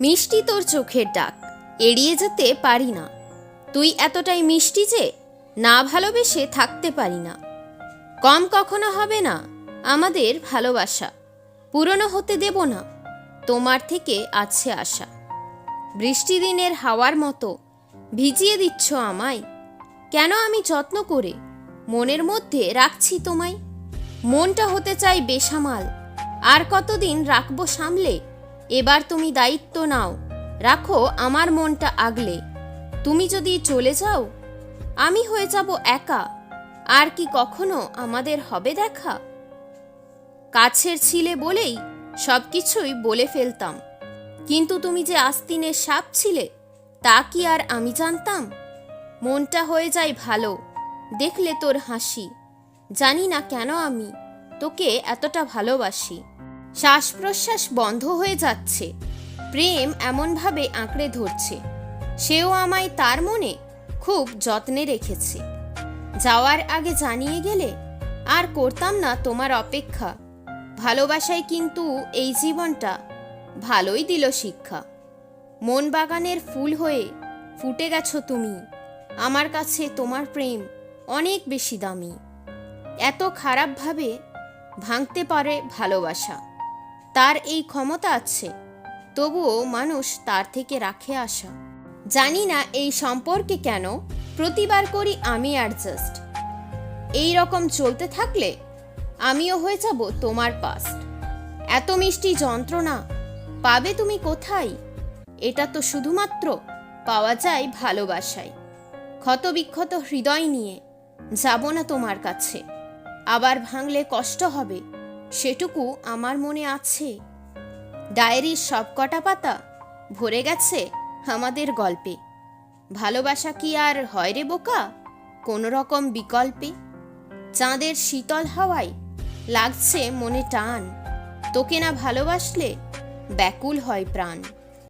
মিষ্টি তোর চোখের ডাক, এড়িয়ে যেতে পারি না। তুই এতটাই মিষ্টি যে, না ভালোবেসে থাকতে পারি না। কম কখনো হবে না আমাদের ভালোবাসা, পুরনো হতে দেব না, তোমার থেকে আছে আশা। বৃষ্টি দিনের হাওয়ার মতো ভিজিয়ে দিচ্ছ আমায়, কেন আমি যত্ন করে মনের মধ্যে রাখছি তোমায়? মনটা হতে চাই বেসামাল, আর কতদিন রাখব সামলে এবার তুমি দায়িত্ব নাও। রাখো, আমার মনটা আগলে। তুমি যদি চলে যাও, আমি হয়ে যাব একা। আর কি কখনো আমাদের হবে দেখা? কাছের ছিলে বলেই সব কিছুই বলে ফেলতাম। কিন্তু তুমি যে আস্তিনের সাপ ছিলে, তা কি আর আমি জানতাম? মনটা হয়ে যায় ভালো, দেখলে তোর হাসি। জানি না কেন আমি তোকে এতটা ভালোবাসি। শ্বাস প্রশ্বাস বন্ধ হয়ে যাচ্ছে। প্রেম এমনভাবে আঁকড়ে ধরছে। সেও আমায় তার মনে খুব যত্নে রেখেছে। যাওয়ার আগে জানিয়ে গেলে, আর করতাম না তোমার অপেক্ষা। ভালোবাসায় কিন্তু এই জীবনটা ভালোই দিল শিক্ষা। মন বাগানের ফুল হয়ে ফুটে গেছো তুমি। আমার কাছে তোমার প্রেম অনেক বেশি দামি। এত খারাপভাবে ভাঙতে পারে ভালোবাসা। তার এই ক্ষমতা আছে। তবুও মানুষ তার থেকে রাখে আসা জানি না এই সম্পর্কে কেন, প্রতিবার করি আমি অ্যাডজাস্ট এই রকম চলতে থাকলে আমিও হয়ে যাব তোমার পাস্ট এত মিষ্টি যন্ত্রণা, পাবে তুমি কোথায়? এটা তো শুধুমাত্র পাওয়া যায় ভালোবাসায়। ক্ষতবিক্ষত হৃদয় নিয়ে যাব না তোমার কাছে। আবার ভাঙলে কষ্ট হবে। সেটুকু আমার মনে আছে। ডায়েরির সব কটা পাতা ভরে গেছে আমাদের গল্পে। ভালোবাসা কি আর হয় রে বোকা? কোনো রকম বিকল্পে। চাঁদের শীতল হাওয়ায় লাগছে মনে টান। তোকে না ভালোবাসলে ব্যাকুল হয় প্রাণ।